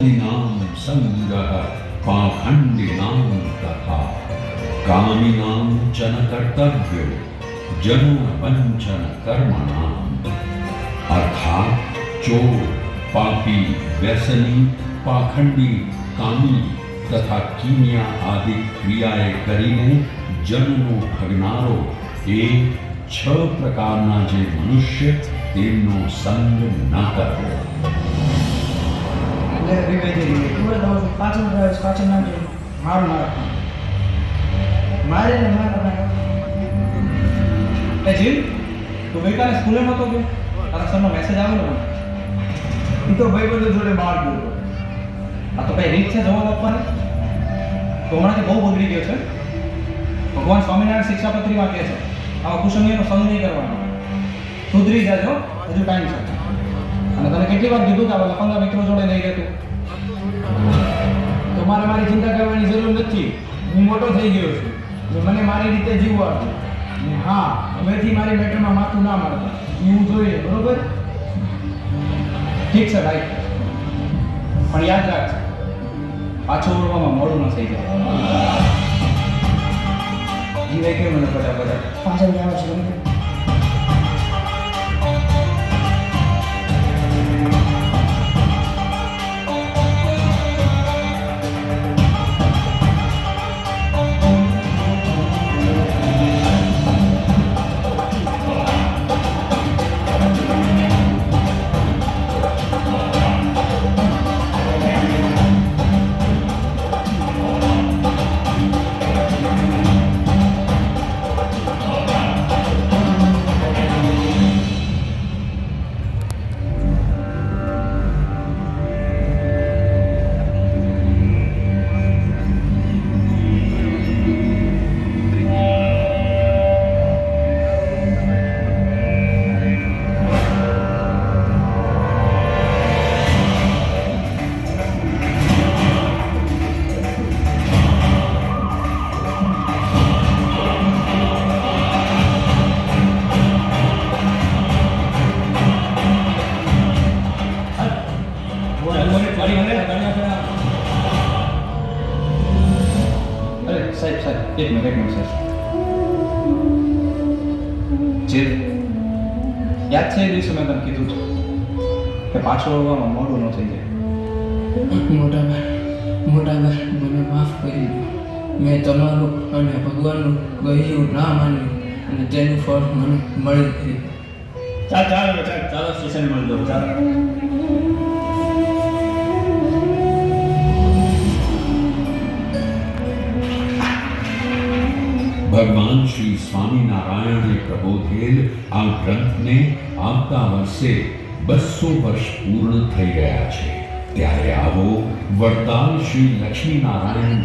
નામ સંગઃ પાખંડિનામ તથા કામિનામ ચન કર્તવ્યો જન વંચન કર્મણામ અર્થાત ચોર પાપી વ્યસની પાખંડી કામી તથા કિન્યા આદિ ક્રિયાએ કરીને જનનો ઠગનારો એ છ પ્રકારના જે મનુષ્ય તેમનો સંગ ન કરવો પાછળ પાછળ નામ મારું ના મારે ને મારા જીવ તું સ્કૂલે નહોતો ગયો? તારા મેસેજ આવેલો એ તો ભાઈબંધો જોડે બહાર ગયો. આ તો કઈ રીત છે જવાબ આપવાની. તો હમણાંથી બહુ બગડી ગયો છે. ભગવાન સ્વામિનારાયણ શિક્ષાપત્રીમાં કહે છે, આવા કુસંગીનો સંગ નહીં કરવાનો. સુધરી જાજો, હજુ ટાઈમ છે. અને તને કેટલી વાર કીધું કે લફંગા મિત્રો જોડે નહીં રહેતું? તમારે મારી ચિંતા કરવાની જરૂર નથી. હું મોટો થઈ ગયો છું. મને મારી રીતે જીવવા. હા, હવેથી મારી મેટરમાં માથું ના મારતા એવું જોઈએ, બરોબર? ઠીક છે, ભાઈ. પણ યાદ રાખ પાછો વળવામાં મોડું ન થઈ જાય. જીવે કેમ મને બધા પાછળ જવા છે અરે સાહેબ સાહેબ એક મિનિટ એક સાહેબ જે યાદ છે એ દિવસે મેં તમને કીધું છે કે પાછો વળવામાં મોડું ન થઈ જાય મોટા ભાઈ મોટા ભાઈ મને માફ કરી દો મેં તમારું અને ભગવાનનું કહ્યું ના માન્યું અને તેનું ફળ મને મળી ગયું ચાલ ચાલ ચાલ ચાલો સ્ટેશન મળી દો ચાલ. ભગવાન શ્રી સ્વામિનારાયણે પ્રબોધેલ આ ગ્રંથને આવતા વર્ષે બસો વર્ષ પૂર્ણ થઈ ગયા છે. ત્યારે આવો વડતાલ શ્રી લક્ષ્મીનારાયણ